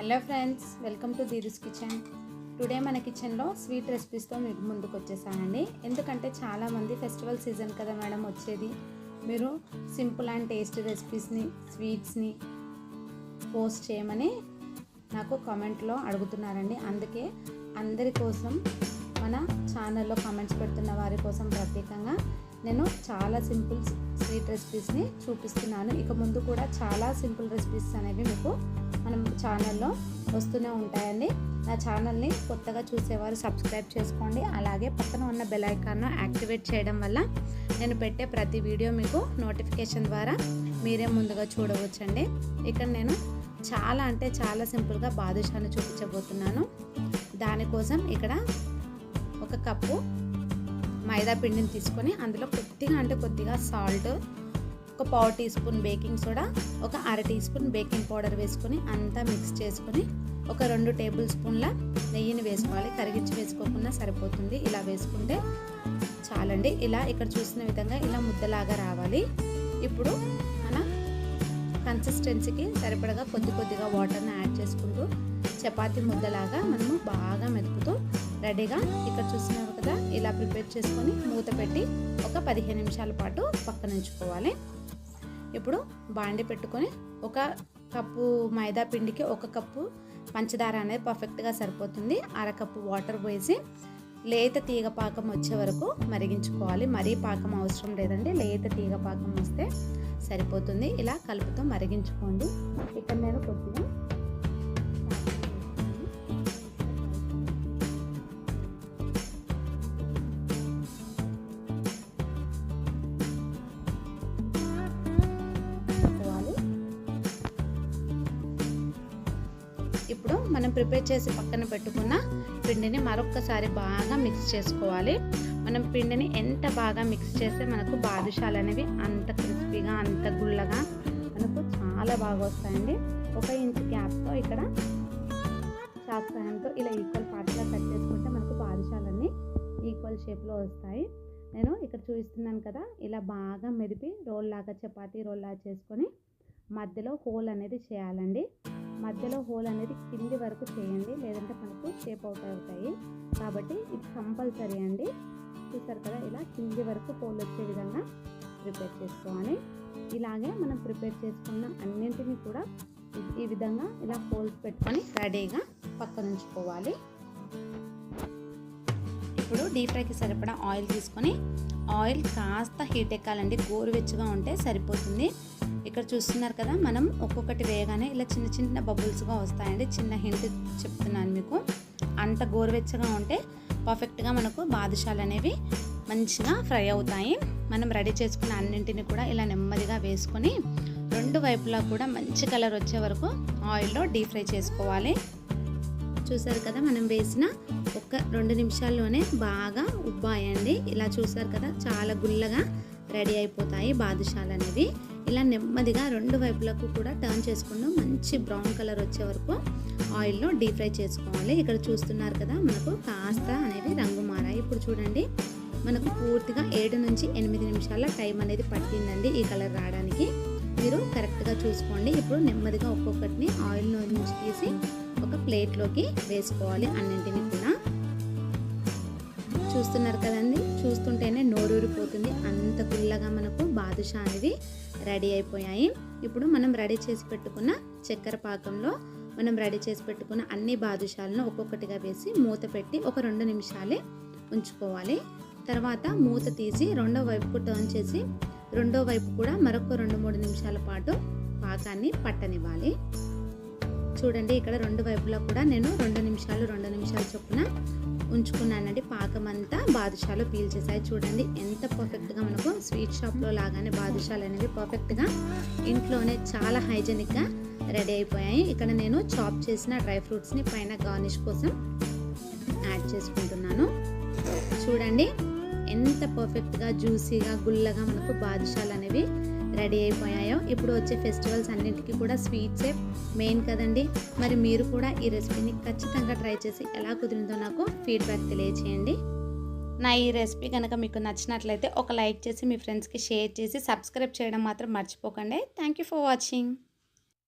Hello friends welcome to Dheerus kitchen. Today మన కిచెన్లో sweet రెసిపీస్తో మీకు ముందుకు వచ్చేసానండి. ఎందుకంటే చాలామంది ఫెస్టివల్ సీజన్ కదా మేడం వచ్చేది. మీరు సింపుల్ అండ్ టేస్ట్ రెసిపీస్ని స్వీట్స్ని పోస్ట్ చేయమని నాకు కామెంట్లో అడుగుతున్నారండి. అందుకే అందరి కోసం మన ఛానల్లో కామెంట్స్ పెడుతున్న వారి కోసం ప్రత్యేకంగా నేను చాలా సింపుల్ స్వీట్ రెసిపీస్ని చూపిస్తున్నాను. ఇక ముందు కూడా చాలా సింపుల్ రెసిపీస్ అనేవి మీకు మనం ఛానల్లో వస్తూనే ఉంటాయండి. నా ఛానల్ని కొత్తగా చూసేవారు సబ్స్క్రైబ్ చేసుకోండి. అలాగే పక్కన ఉన్న బెల్ ఐకాన్ను యాక్టివేట్ చేయడం వల్ల నేను పెట్టే ప్రతి వీడియో మీకు నోటిఫికేషన్ ద్వారా మీరే ముందుగా చూడవచ్చండి. ఇక్కడ నేను చాలా అంటే చాలా సింపుల్గా బాదుషాను చూపించబోతున్నాను. దానికోసం ఇక్కడ ఒక కప్పు మైదా పిండిని తీసుకొని అందులో కొద్దిగా అంటే కొద్దిగా సాల్ట్ ఒక పావు టీ స్పూన్ బేకింగ్ సోడా ఒక అర టీ స్పూన్ బేకింగ్ పౌడర్ వేసుకొని అంతా మిక్స్ చేసుకొని ఒక రెండు టేబుల్ స్పూన్ల నెయ్యిని వేసుకోవాలి. కరిగించి వేసుకోకుండా సరిపోతుంది. ఇలా వేసుకుంటే చాలండి. ఇలా ఇక్కడ చూసిన విధంగా ఇలా ముద్దలాగా రావాలి. ఇప్పుడు మన కన్సిస్టెన్సీకి సరిపడగా కొద్ది కొద్దిగా వాటర్ని యాడ్ చేసుకుంటూ చపాతీ ముద్దలాగా మనము బాగా మెతుకుతూ రెడీగా ఇక్కడ చూస్తున్నారు కదా ఇలా ప్రిపేర్ చేసుకొని మూత పెట్టి ఒక పదిహేను నిమిషాల పాటు పక్కన ఉంచుకోవాలి. ఇప్పుడు బాండి పెట్టుకొని ఒక కప్పు మైదా పిండికి ఒక కప్పు పంచదార అనేది పర్ఫెక్ట్గా సరిపోతుంది. అరకప్పు వాటర్ పోసి లేత తీగ పాకం వచ్చే వరకు మరిగించుకోవాలి. మరీ పాకం అవసరం లేదండి. లేత తీగ పాకం వస్తే సరిపోతుంది. ఇలా కలుపుతో మరిగించుకోండి. ఇక్కడ నేను కొద్దిగా ఇప్పుడు మనం ప్రిపేర్ చేసి పక్కన పెట్టుకున్న పిండిని మరొక్కసారి బాగా మిక్స్ చేసుకోవాలి. మనం పిండిని ఎంత బాగా మిక్స్ చేస్తే మనకు బాదుషాలు అనేవి అంత క్రిస్పీగా అంత గుల్లగా మనకు చాలా బాగా వస్తాయండి. ఒక ఇంచ్ గ్యాప్తో ఇక్కడ చాక్ సహాయంతో ఇలా ఈక్వల్ పార్ట్గా కట్ చేసుకుంటే మనకు బాదుషాలన్నీ ఈక్వల్ షేప్లో వస్తాయి. నేను ఇక్కడ చూపిస్తున్నాను కదా ఇలా బాగా మెదిపి రోల్ లాగా చపాతీ రోల్ లాగా చేసుకొని మధ్యలో హోల్ అనేది చేయాలండి. మధ్యలో హోల్ అనేది కింది వరకు చేయండి లేదంటే మనకు షేప్ అవుట్ అవుతాయి. కాబట్టి ఇది కంపల్సరీ అండి. చూసారు కదా ఇలా కింది వరకు హోల్ వచ్చే విధంగా ప్రిపేర్ చేసుకోవాలి. ఇలాగే మనం ప్రిపేర్ చేసుకున్న అన్నింటినీ కూడా ఈ విధంగా ఇలా హోల్స్ పెట్టుకొని రెడీగా పక్కన ఉంచుకోవాలి. ఇప్పుడు డీప్ ఫ్రైకి సరిపడా ఆయిల్ తీసుకొని ఆయిల్ కాస్త హీట్ ఎక్కాలండి. గోరువెచ్చగా ఉంటే సరిపోతుంది. ఇక్కడ చూస్తున్నారు కదా మనం ఒక్కొక్కటి వేయగానే ఇలా చిన్న చిన్న బబుల్స్గా వస్తాయండి. చిన్న హింట్ చెప్తున్నాను మీకు. అంత గోరువెచ్చగా ఉంటే పర్ఫెక్ట్గా మనకు బాదుషాలు అనేవి మంచిగా ఫ్రై అవుతాయి. మనం రెడీ చేసుకున్న అన్నింటిని కూడా ఇలా నెమ్మదిగా వేసుకొని రెండు వైపులా కూడా మంచి కలర్ వచ్చే వరకు ఆయిల్లో డీప్ ఫ్రై చేసుకోవాలి. చూసారు కదా మనం వేసిన ఒక రెండు నిమిషాల్లోనే బాగా ఉబ్బాయండి ఇలా చూసారు కదా చాలా గుల్లగా రెడీ అయిపోతాయి బాదుషాలు అనేవి. ఇలా నెమ్మదిగా రెండు వైపులకు కూడా టర్న్ చేసుకుంటూ మంచి బ్రౌన్ కలర్ వచ్చే వరకు ఆయిల్లో డీప్ ఫ్రై చేసుకోవాలి. ఇక్కడ చూస్తున్నారు కదా మనకు కాస్త అనేది రంగు మారాయి. ఇప్పుడు చూడండి మనకు పూర్తిగా ఏడు నుంచి ఎనిమిది నిమిషాల టైం అనేది పట్టిందండి ఈ కలర్ రావడానికి. మీరు కరెక్ట్గా చూసుకోండి. ఇప్పుడు నెమ్మదిగా ఒక్కొక్కటిని ఆయిల్ నుంచి తీసి ఒక ప్లేట్లోకి వేసుకోవాలి అన్నింటినీ కూడా. చూస్తున్నారు కదండి? చూస్తుంటేనే నోరూరిపోతుంది. అంత గుల్లగా మనకు బాదుషా అనేవి రెడీ అయిపోయాయి. ఇప్పుడు మనం రెడీ చేసి పెట్టుకున్న చక్కెర పాకంలో మనం రెడీ చేసి పెట్టుకున్న అన్ని బాదుషాలను ఒక్కొక్కటిగా వేసి మూత పెట్టి ఒక రెండు నిమిషాలే ఉంచుకోవాలి. తర్వాత మూత తీసి రెండో వైపుకు టర్న్ చేసి రెండో వైపు కూడా మరొక రెండు మూడు నిమిషాల పాటు పాకాన్ని పట్టనివ్వాలి. చూడండి ఇక్కడ రెండు వైపులా కూడా నేను రెండు నిమిషాలు రెండు నిమిషాలు చొప్పున ఉంచుకున్నానండి. పాకం అంతా బాదుషాలు పీల్చేసాయి చూడండి ఎంత పర్ఫెక్ట్గా మనకు స్వీట్ షాప్లో లాగానే బాదుషాలు అనేవి పర్ఫెక్ట్గా ఇంట్లోనే చాలా హైజెనిక్గా రెడీ అయిపోయాయి. ఇక్కడ నేను చాప్ చేసిన డ్రై ఫ్రూట్స్ని పైన గార్నిష్ కోసం యాడ్ చేసుకుంటున్నాను. చూడండి ఎంత పర్ఫెక్ట్గా జ్యూసీగా గుల్లగా మనకు బాదుషాలు అనేవి రెడీ అయిపోయాయో. ఇప్పుడు వచ్చే ఫెస్టివల్స్ అన్నింటికి కూడా స్వీట్సే మెయిన్ కదండి. మరి మీరు కూడా ఈ రెసిపీని ఖచ్చితంగా ట్రై చేసి ఎలా కుదిరిందో నాకు ఫీడ్బ్యాక్ తెలియచేయండి. నా ఈ రెసిపీ కనుక మీకు నచ్చినట్లయితే ఒక లైక్ చేసి మీ ఫ్రెండ్స్కి షేర్ చేసి సబ్స్క్రైబ్ చేయడం మాత్రం మర్చిపోకండి. Thank you for watching.